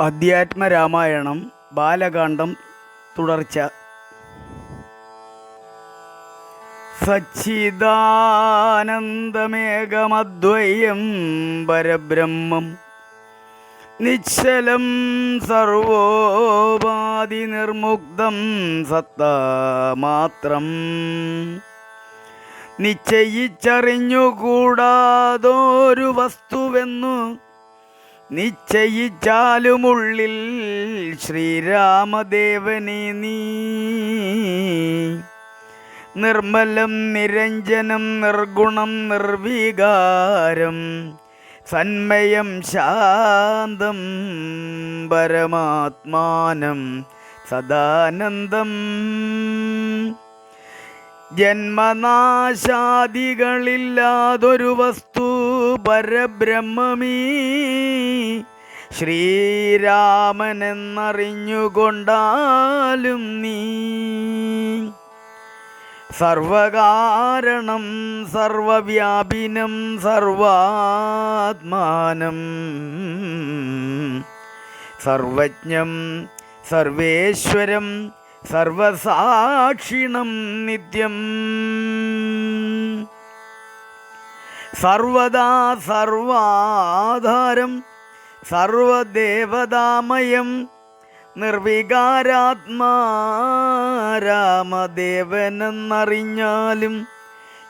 അധ്യാത്മരാമായണം ബാലകാന്ഡം തുടർച്ച. സച്ചിദാനന്ദമേകമദ്വയം പരബ്രഹ്മം. നിശ്ചലം സർവോപാധി നിർമുക്തം സത്താമാത്രം. നിശ്ചയിച്ചറിഞ്ഞുകൂടാതൊരു വസ്തുവെന്നു നിശ്ചയിച്ചാലുമുള്ളിൽ ശ്രീരാമദേവനെ നീ. നിർമ്മലം നിരഞ്ജനം നിർഗുണം നിർവികാരം സന്മയം ശാന്തം പരമാത്മാനം സദാനന്ദം. ജന്മനാശാദികളില്ലാതൊരു വസ്തു പരബ്രഹ്മമീ. ശ്രീരാമനെന്നറിഞ്ഞുകൊണ്ടാലും നീ സർവകാരണം സർവവ്യാപിനം സർവാത്മാനം സർവജ്ഞം സർവേശ്വരം സർവസാക്ഷിണം നിത്യം. സർവദാ സർവാധാരം സർവദേവതാമയം നിർവികാരാത്മാ രാമദേവനെന്നറിഞ്ഞാലും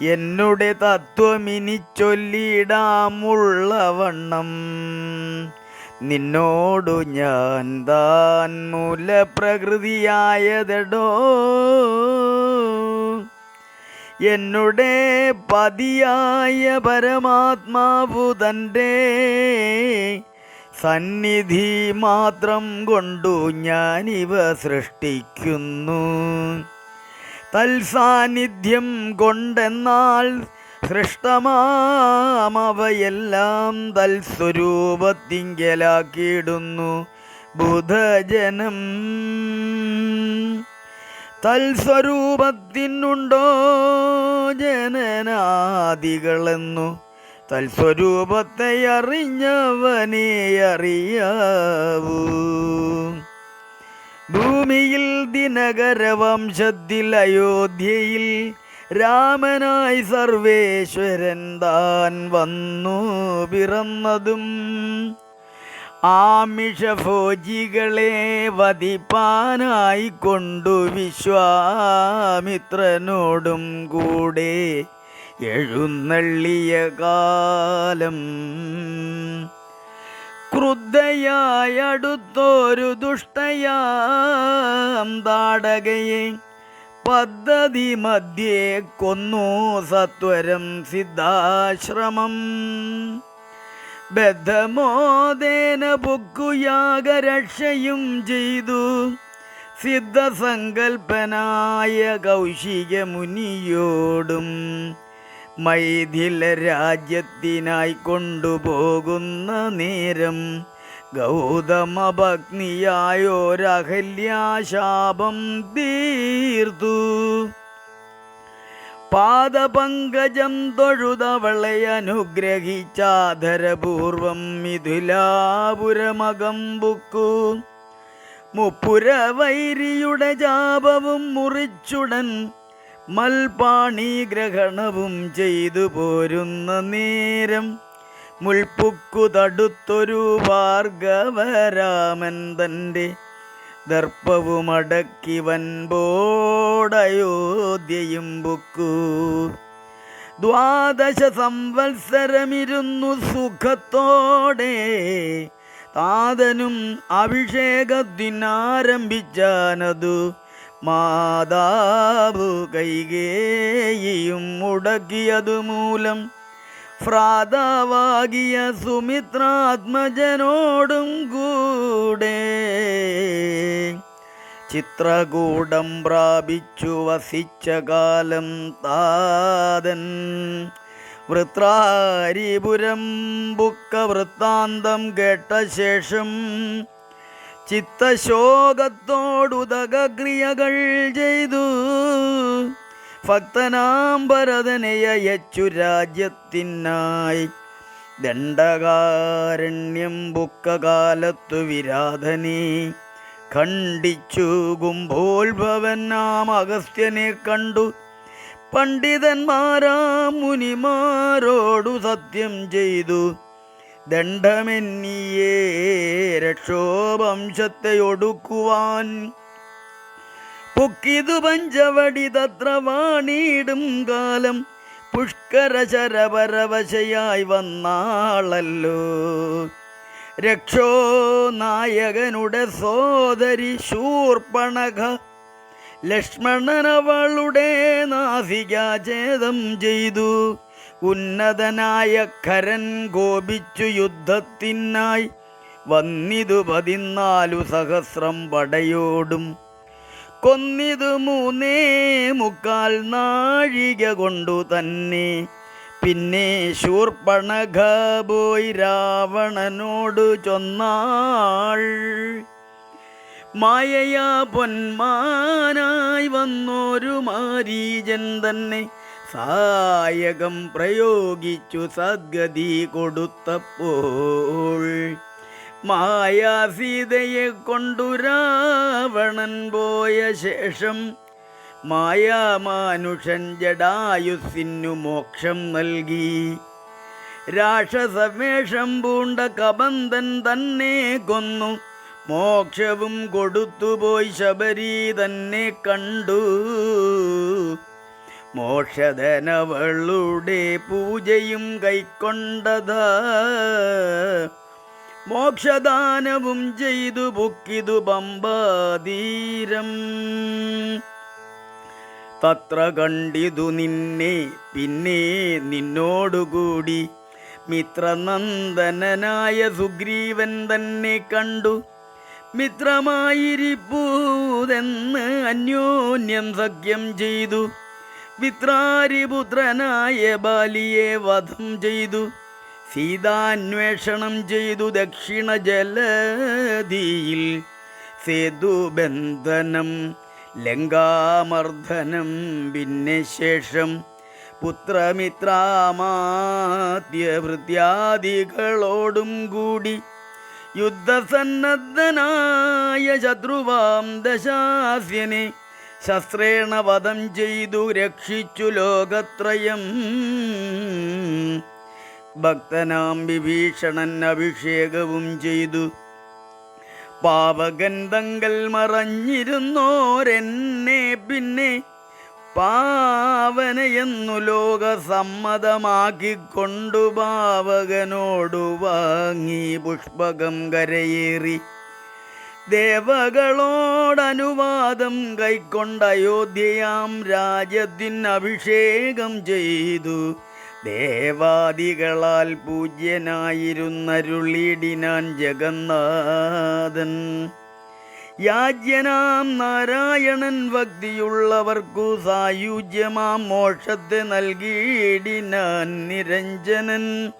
എന്നുടെ തത്വമിനി ചൊല്ലിടാമുള്ളവണ്ണം. നിന്നോടു ഞാൻ താൻ മൂലപ്രകൃതിയായതടോ. എന്നുടെ പതിയായ പരമാത്മാവു തന്റെ സന്നിധി മാത്രം കൊണ്ടു ഞാനിവ സൃഷ്ടിക്കുന്നു. തൽസാന്നിധ്യം കൊണ്ടെന്നാൽ സൃഷ്ടമാമവയെല്ലാം തൽസ്വരൂപത്തിങ്കലാക്കിയിടുന്നു ബുധജനം. തൽസ്വരൂപത്തിനുണ്ടോ ജനനാദികളെന്നു? തൽസ്വരൂപത്തെ അറിഞ്ഞവനെ അറിയാവൂ. ഭൂമിയിൽ ദിനകരവംശത്തിൽ അയോധ്യയിൽ രാമനായി സർവേശ്വരൻ താൻ വന്നു പിറന്നതും ആമിഷഭോജികളെ വധിപ്പാനായി കൊണ്ടു വിശ്വാമിത്രനോടും കൂടെ എഴുന്നള്ളിയ കാലം. ക്രുദ്ധയായടുത്തൊരു ദുഷ്ടയാം താടകയെ പദ്ധതി മധ്യേ കൊന്നു സത്വരം സിദ്ധാശ്രമം. ബദ്ധമോദേന പൊക്കുയാഗരക്ഷയും ചെയ്തു. സിദ്ധസങ്കൽപ്പനായ കൗശിക മുനിയോടും മൈഥില രാജ്യത്തിനായി കൊണ്ടുപോകുന്ന നേരം ഗൗതമ ഭഗ്നിയായോരഹല്യാശാപം തീർത്തു. പാദപങ്കജം തൊഴുതവളെ അനുഗ്രഹിച്ചാധരപൂർവം മിഥുലാപുരമകം ബുക്കു മുപ്പുരവൈരിയുടെ ജാപവും മുറിച്ചുടൻ മൽപാണി ഗ്രഹണവും ചെയ്തു പോരുന്ന നേരം മുൾപ്പുക്കു തടുത്തൊരു ഭാർഗവരാമൻ തന്റെ ദർപ്പവുമടക്കി വൻപോടയോധ്യയും ബുക്കു ദ്വാദശ സംവത്സരമിരുന്നു സുഖത്തോടെ താതനും അഭിഷേകത്തിനാരംഭിച്ചാനതു മാതാവ് കൈകേയും മുടക്കിയതു മൂലം ഭ്രാതാവാകിയ സുമിത്രാത്മജനോടും കൂടെ ചിത്രകൂടം പ്രാപിച്ചു വസിച്ച കാലം താതൻ. വൃത്രാരിപുരം ബുക്ക വൃത്താന്തം കേട്ട ശേഷം ചിത്തശോകത്തോടുതകക്രിയകൾ ചെയ്തു. ഭക്തനാം ഭരതനയച്ചു രാജ്യത്തിനായി. ദണ്ഡകാരണ്യം ബുക്കകാലത്തു വിരാധനെ കണ്ടിച്ചു കുംഭോത്ഭവൻ നാം അഗസ്ത്യനെ കണ്ടു. പണ്ഡിതന്മാരാ മുനിമാരോടു സത്യം ചെയ്തു. ദണ്ഡമെന്നിയേ രക്ഷോവംശത്തെ ഒടുക്കുവാൻ പൊക്കിതു പഞ്ചവടി തത്ര വാണിടും കാലം. പുഷ്കര ശരപരവശയായി വന്നാളല്ലോ. രക്ഷോ നായകനുടെ സോദരി ശൂർപ്പണക ലക്ഷ്മണനവളുടെ നാസികാചേതം ചെയ്തു. ഉന്നതനായ കരൻ കോപിച്ചു യുദ്ധത്തിനായി. വന്നിതു പതിനാലു സഹസ്രം പടയോടും കൊന്നിതു മൂന്നേ മുക്കാൽ നാഴിക കൊണ്ടു തന്നെ. പിന്നെ ശൂർപ്പണഖ പോയി രാവണനോട് ചൊന്നാൾ. മായയാ പൊന്മാനായി വന്നൊരു മാരീജൻ തന്നെ സായകം പ്രയോഗിച്ചു സദ്ഗതി കൊടുത്തപ്പോൾ. മായാ സീതയെ കൊണ്ടു രാവണൻ പോയ ശേഷം മായാമാനുഷൻ ജഡായുസിനു മോക്ഷം നൽകി. രാക്ഷസവേഷം പൂണ്ട കബന്ധൻ തന്നെ കൊന്നു. മോക്ഷവും കൊടുത്തുപോയി ശബരി തന്നെ കണ്ടു. മോക്ഷധനവളുടെ പൂജയും കൈക്കൊണ്ടതാ. മോക്ഷദാനവും ചെയ്തു പൊക്കിതു പമ്പാതീരം തത്ര കണ്ടിതു നിന്നെ പിന്നെ നിന്നോടുകൂടി. മിത്രനന്ദനായ സുഗ്രീവൻ തന്നെ കണ്ടു. മിത്രമായിരിപ്പൂതെന്ന് അന്യോന്യം സഖ്യം ചെയ്തു. മിത്രാരിപുത്രനായ ബാലിയെ വധം ചെയ്തു. സീതാന്വേഷണം ചെയ്തു ദക്ഷിണ ജലധിയിൽ സേതുബന്ധനം ലങ്കാമർദ്ദനം പിന്നെ ശേഷം പുത്രമിത്രാമാത്യഭൃത്യാദികളോടും കൂടി യുദ്ധസന്നദ്ധനായ ശത്രുവാം ദശാസ്യനെ ശസ്ത്രേണ വധം ചെയ്തു രക്ഷിച്ചു ലോകത്രയം. ഭക്തനാം വിഭീഷണൻ അഭിഷേകവും ചെയ്തു. പാവഗന്ധങ്ങൾ മറഞ്ഞിരുന്നോരെന്നെ പിന്നെ പാവനയെന്നു ലോക സമ്മതമാക്കിക്കൊണ്ടു പാവകനോടു വാങ്ങി പുഷ്പകം കരയേറി. ദേവകളോടനുവാദം കൈക്കൊണ്ട് അയോധ്യയാം രാജ്യത്തിന് അഭിഷേകം ചെയ്തു. ദേവാദികളാൽ പൂജ്യനായിരുന്നരുളിടിനാൻ ജഗന്നാഥൻ. യാജ്യനാം നാരായണൻ ഭക്തിയുള്ളവർക്കു സായുജ്യമാം മോക്ഷത്തെ നൽകിയിടിനാൻ നിരഞ്ജനൻ.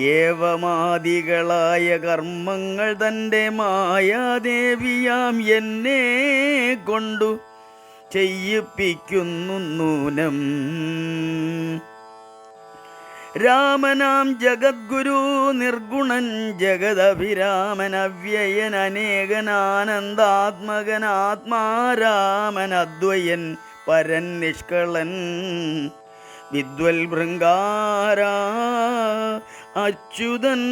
ഏവമാദികളായ കർമ്മങ്ങൾ തന്റെ മായാദേവിയാം എന്നെ കൊണ്ടു ചെയ്യിപ്പിക്കുന്നു നൂനം. രാമനാം ജഗദ്ഗുരു നിർഗുണൻ ജഗദഭിരാമൻ അവ്യയൻ ആത്മാരാമൻ അദ്വയൻ പരൻ നിഷ്കളൻ വിദ്വൽ ഭൃങ്കാര അച്യുതൻ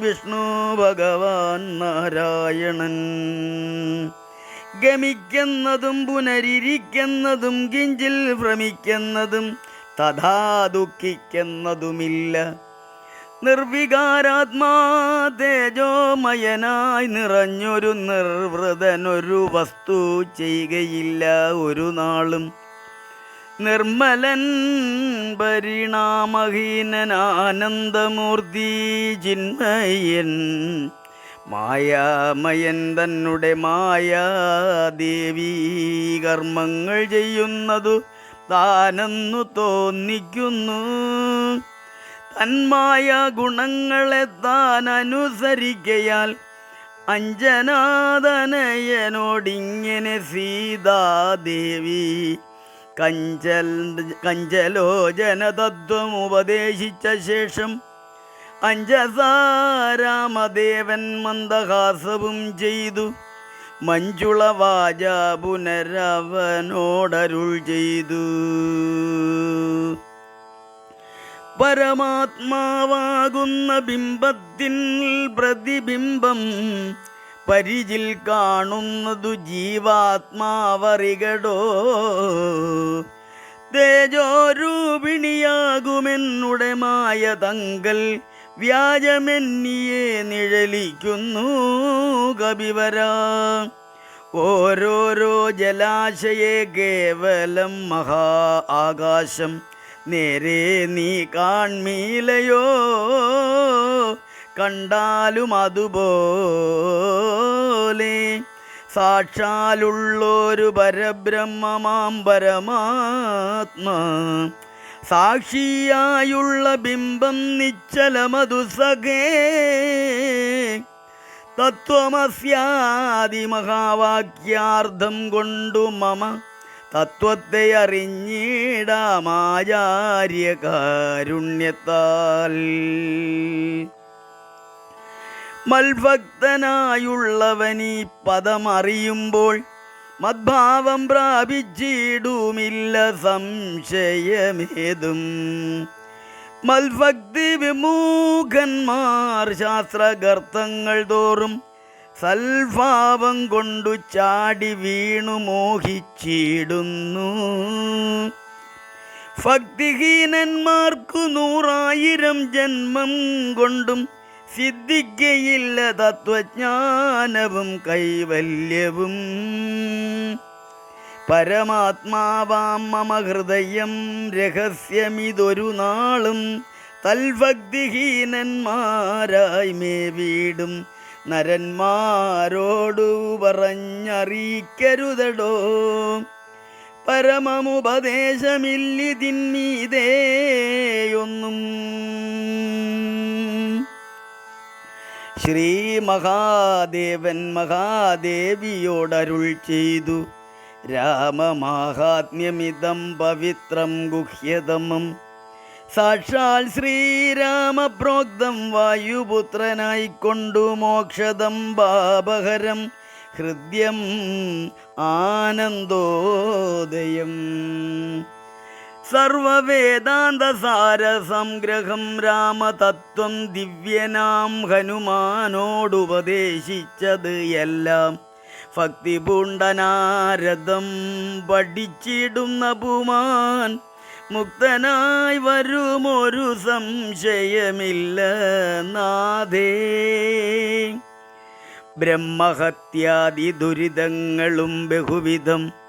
വിഷ്ണു ഭഗവാൻ നാരായണൻ. ഗമിക്കുന്നതും പുനരിരിക്കുന്നതും കിഞ്ചിൽ ഭ്രമിക്കുന്നതും തഥാ ദുഃഖിക്കുന്നതുമില്ല. നിർവികാരാത്മാ തേജോമയനായി നിറഞ്ഞൊരു നിർവൃതനൊരു വസ്തു ചെയ്യുകയില്ല ഒരു നാളും. നിർമ്മലൻ പരിണാമഹീനൻ ആനന്ദമൂർത്തി ചിന്മയൻ മായാമയൻ തന്നെ മായാദേവീ കർമ്മങ്ങൾ ചെയ്യുന്നതു താനെന്നു തോന്നിക്കുന്നു. തന്മായ ഗുണങ്ങളെ താൻ അനുസരിക്കയാൽ അഞ്ജനാദനയനോടിങ്ങനെ സീതാദേവി കഞ്ചൽ കഞ്ചലോചനതത്വം ഉപദേശിച്ച ശേഷം അഞ്ചസാരാമദേവൻ മന്ദഹാസവും ചെയ്തു. മഞ്ജുള വാച പുനരവനോടരുൾ ചെയ്തു. പരമാത്മാവാകുന്ന ബിംബത്തിൽ പ്രതിബിംബം പരിചിൽ കാണുന്നതു ജീവാത്മാവറികടോ. തേജോരൂപിണിയാകുമെന്നുടെ മായ തങ്കൽ വ്യാജമെന്നിയെ നിഴലിക്കുന്നു കപിവര. ഓരോരോ ജലാശയെ കേവലം മഹാ ആകാശം. നേരെ നീ കാൺമീലയോ? കണ്ടാലും അതുപോലെ. സാക്ഷാലുള്ളൊരു പരബ്രഹ്മമാം പരമാത്മാ. സാക്ഷിയായുള്ള ബിംബം നിശ്ചലമതു സഖേ. തത്വമസ്യാദിമഹാവാക്യാർത്ഥം കൊണ്ടു മമ തത്വത്തെ അറിഞ്ഞിടാമാചാര്യകാരുണ്യത്താൽ മൽഭക്തനായുള്ളവനീ പദമറിയുമ്പോൾ മദ്ഭാവം പ്രാപിച്ചിടുമില്ല സംശയമേതും. മൽഭക്തി വിമൂഖന്മാർ ശാസ്ത്രകർത്തങ്ങൾ തോറും സൽഭാവം കൊണ്ടു ചാടി വീണു മോഹിച്ചിടുന്നു. ഭക്തിഹീനന്മാർക്കു നൂറായിരം ജന്മം കൊണ്ടും സിദ്ധിക്കയില്ല തത്വജ്ഞാനവും കൈവല്യവും. പരമാത്മാവാം മമ ഹൃദയം രഹസ്യമിതൊരു നാളും തൽഭക്തിഹീനന്മാരായി മേ വീടും നരന്മാരോടു പറഞ്ഞറിയിക്കരുതടോ. പരമമുപദേശമില്ലിതിന്മീതേയൊന്നും. ശ്രീ മഹാദേവൻ മഹാദേവിയോടരുൾ ചെയ്തു. രാമമാഹാത്മ്യമിതം പവിത്രം ഗുഹ്യതമം. സാക്ഷാൽ ശ്രീരാമപ്രോക്തം വായുപുത്രനായിക്കൊണ്ടു മോക്ഷദം പാപഹരം ഹൃദ്യം ആനന്ദോദയം. സർവവേദാന്തസാര സംഗ്രഹം രാമതത്വം ദിവ്യനാം ഹനുമാനോടുപദേശിച്ചത് എല്ലാം. ഭക്തിപൂണ്ടനാരദം പഠിച്ചിടുന്ന പുമാൻ മുക്തനായി വരുമൊരു സംശയമില്ല നാഥേ. ബ്രഹ്മഹത്യാദി ദുരിതങ്ങളും ബഹുവിധം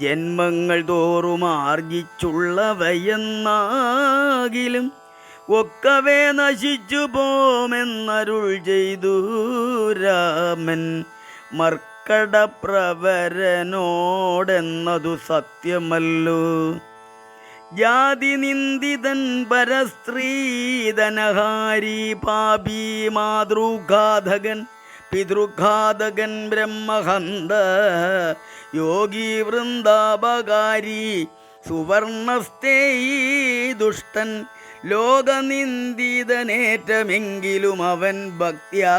ജന്മങ്ങൾ തോറും ആർജിച്ചുള്ളവയെന്നാകിലും ഒക്കവേ നശിച്ചു പോമെന്നരുൾ ചെയ്തു രാമൻ മർക്കടപ്രവരനോടെന്നതു സത്യമല്ലോ. ജാതി നിന്ദിതൻ പരസ്ത്രീധനഹാരി പാപി മാതൃഘാതകൻ പിതൃഘാതകൻ ബ്രഹ്മഹന്ത യോഗി വൃന്ദാപകാരി സുവർണസ്തേയി ദുഷ്ടൻ ലോകനിന്ദിതനേറ്റമെങ്കിലും അവൻ ഭക്തിയാ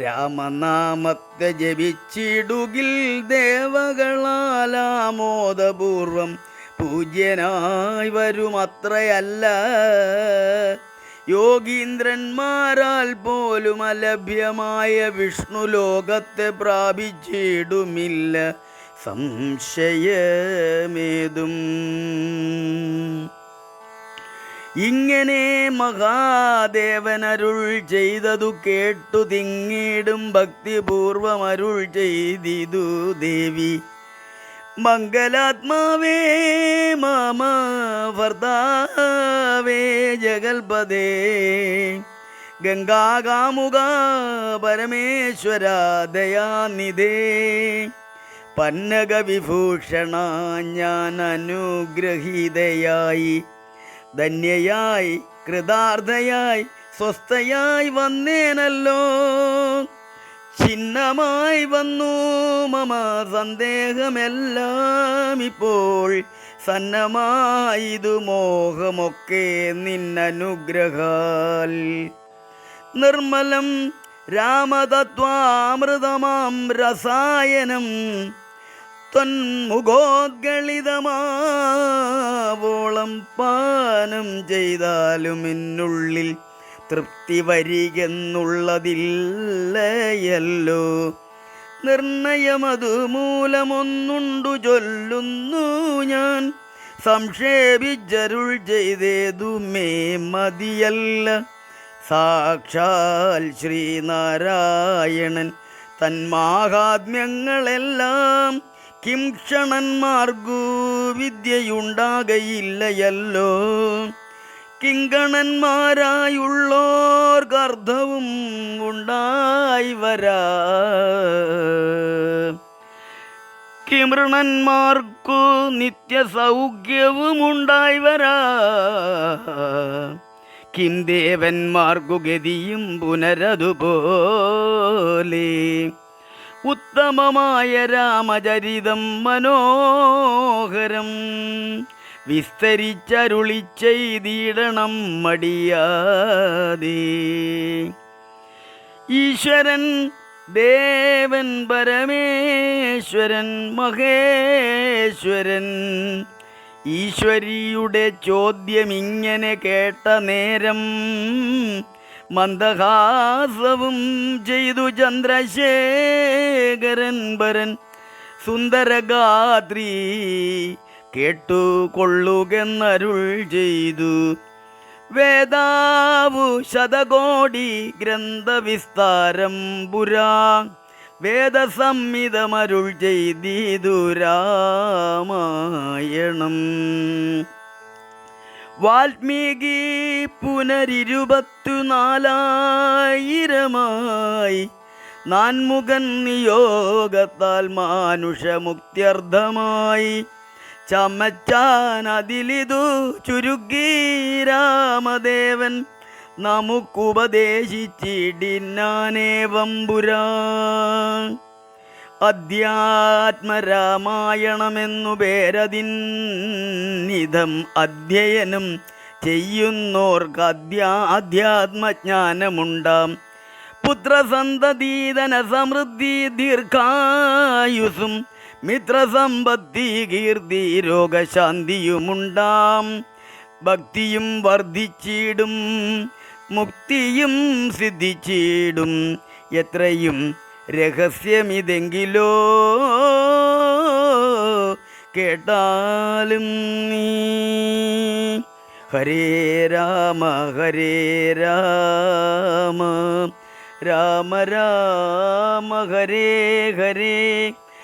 രാമനാമത്തെ ജപിച്ചിടുകിൽ ദേവകളാലാമോദപൂർവം പൂജ്യനായി വരുമത്രയല്ല. യോഗീന്ദ്രന്മാരാൽ പോലും അലഭ്യമായ വിഷ്ണു ലോകത്തെ പ്രാപിച്ചിടുമില്ല. സംശയമേതും. ഇങ്ങനെ മഹാദേവൻ അരുൾ ചെയ്തതു കേട്ടു തിങ്ങിടും ഭക്തിപൂർവം അരുൾ ചെയ്തിതു ദേവി. മംഗലാത്മാവേ മാമ വർദ്ധാവേ ജഗൽപദേ ഗംഗാകാമുക പരമേശ്വര ദയാനിധേ. പന്നക വിഭൂഷണ ഞാൻ അനുഗ്രഹീതയായി. ധന്യയായി കൃതാർത്ഥയായി സ്വസ്ഥയായി വന്നേനല്ലോ. ചിഹ്നമായി വന്നു. മമ സന്ദേഹമെല്ലാം ഇപ്പോൾ സന്നമായിതു മോഹമൊക്കെ നിന്നനുഗ്രഹാൽ. നിർമ്മലം രാമതത്വാമൃതമാം രസായനം തൊന്മുഖോദ്ഗളിതമാവോളം പാനം ചെയ്താലും എന്നുള്ളിൽ തൃപ്തി വരികെന്നുള്ളതില്ലയല്ലോ. നിർണയമതു മൂലമൊന്നുണ്ടു ചൊല്ലുന്നു ഞാൻ. സംക്ഷേപിച്ചരുൾ ചെയ്തേതുമേ മതിയല്ല. സാക്ഷാൽ ശ്രീനാരായണൻ തന്മാഹാത്മ്യങ്ങളെല്ലാം കിംക്ഷണന്മാർഗു വിദ്യയുണ്ടാകയില്ലയല്ലോ. കിങ്കണന്മാരായുള്ളോർക്കർദ്ധവും ഉണ്ടായി വരാ. കിമൃണന്മാർക്കു നിത്യസൗഖ്യവും ഉണ്ടായി വരാ. കിം ദേവന്മാർക്കു ഗതിയും പുനരതുപോലെ ഉത്തമമായ രാമചരിതം മനോഹരം. വിസ്തരിച്ചരുളി ചെയ്തിടണം മടിയാതെ. ഈശ്വരൻ ദേവൻ പരമേശ്വരൻ മഹേശ്വരൻ. ഈശ്വരിയുടെ ചോദ്യം ഇങ്ങനെ കേട്ട നേരം മന്ദഹാസവും ചെയ്തു ചന്ദ്രശേഖരൻ പരൻ സുന്ദരഗാത്രി. കേട്ടു കൊള്ളുകെന്നരുൾ ചെയ്തു. വേദാവു ശതകോടി ഗ്രന്ഥവിസ്താരം പുരാ. വേദസംഹിതമരുൾ ചെയ്തീതു രാമായണം. വാൽമീകി പുനരിരുപത്തു നാലായിരമായി നാൻമുഖൻ നിയോഗത്താൽ മാനുഷമുക്ത്യർത്ഥമായി ചമച്ചാൻ അതിലിതു ചുരുക്കി രാമദേവൻ നമുക്കുപദേശിച്ചിടിന്നാനേവമ്പുരാ അധ്യാത്മരാമായണമെന്നു പേരതിന്നിതം അധ്യയനം ചെയ്യുന്നോർക്ക് അധ്യാ അധ്യാത്മജ്ഞാനമുണ്ടാം പുത്രസന്തതീതന സമൃദ്ധി ദീർഘായുസും മിത്രസമ്പത്തി കീർത്തി രോഗശാന്തിയുമുണ്ടാം ഭക്തിയും വർദ്ധിച്ചിടും മുക്തിയും സിദ്ധിച്ചിടും എത്രയും രഹസ്യമിതെങ്കിലോ കേട്ടാലും നീ ഹരേ രാമ ഹരേ രാമ രാമ രാമ ഹരേ ഹരേ